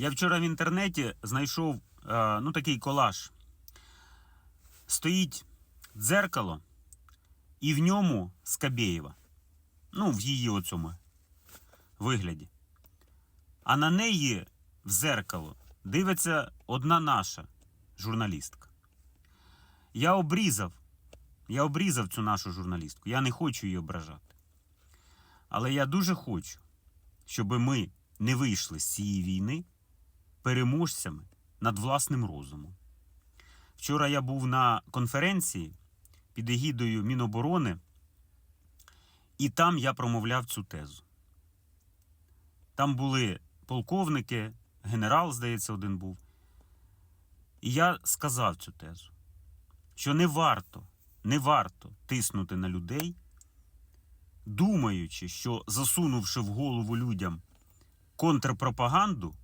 Я вчора в інтернеті знайшов е, ну, такий колаж. Стоїть дзеркало, і в ньому Скабєєва. Ну, в її оцьому вигляді. А на неї в зеркало дивиться одна наша журналістка. Я обрізав. Я обрізав цю нашу журналістку. Я не хочу її ображати. Але я дуже хочу, щоб ми не вийшли з цієї війни переможцями над власним розумом. Вчора я був на конференції під егідою Міноборони, і там я промовляв цю тезу. Там були полковники, генерал, здається, один був. І я сказав цю тезу, що не варто, не варто тиснути на людей, думаючи, що засунувши в голову людям контрпропаганду,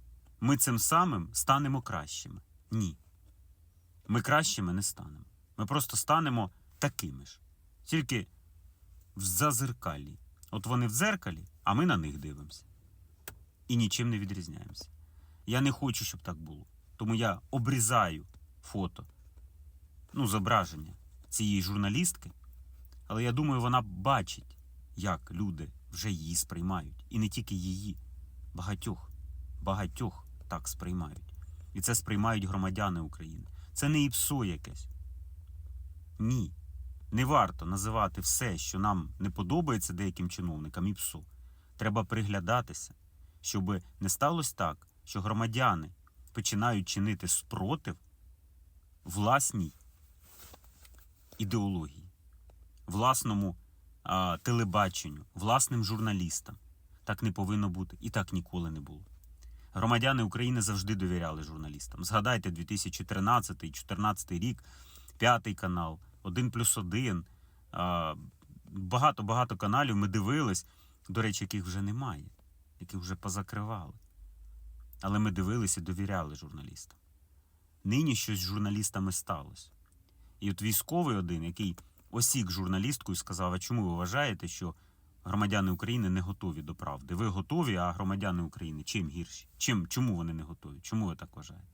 ми цим самим станемо кращими. Ні. Ми кращими не станемо. Ми просто станемо такими ж. Тільки в зазеркалі. От вони в дзеркалі, а ми на них дивимося. І нічим не відрізняємося. Я не хочу, щоб так було. Тому я обрізаю фото, ну, зображення цієї журналістки. Але я думаю, вона бачить, як люди вже її сприймають. І не тільки її, багатьох, багатьох так сприймають. І це сприймають громадяни України. Це не ІПСО якесь. Ні. Не варто називати все, що нам не подобається деяким чиновникам, ІПСО. Треба приглядатися, щоб не сталося так, що громадяни починають чинити спротив власній ідеології, власному а, телебаченню, власним журналістам. Так не повинно бути і так ніколи не було. Громадяни України завжди довіряли журналістам. Згадайте 2013-2014 рік, п'ятий канал, 1 плюс 1. Багато-багато каналів ми дивились, до речі, яких вже немає, яких вже позакривали. Але ми дивилися і довіряли журналістам. Нині щось з журналістами сталося. І от військовий один, який осік журналістку і сказав: а чому ви вважаєте, що громадяни України не готові до правди? Ви готові, а громадяни України чим гірші? Чим, Чому вони не готові? Чому ви так вважаєте?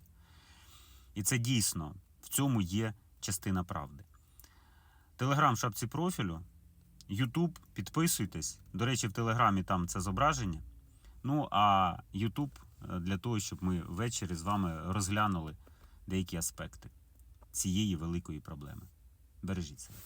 І це дійсно в цьому є частина правди. Телеграм в шапці профілю, Ютуб, підписуйтесь. До речі, в Телеграмі там це зображення. Ну а Ютуб для того, щоб ми ввечері з вами розглянули деякі аспекти цієї великої проблеми. Бережіть себе.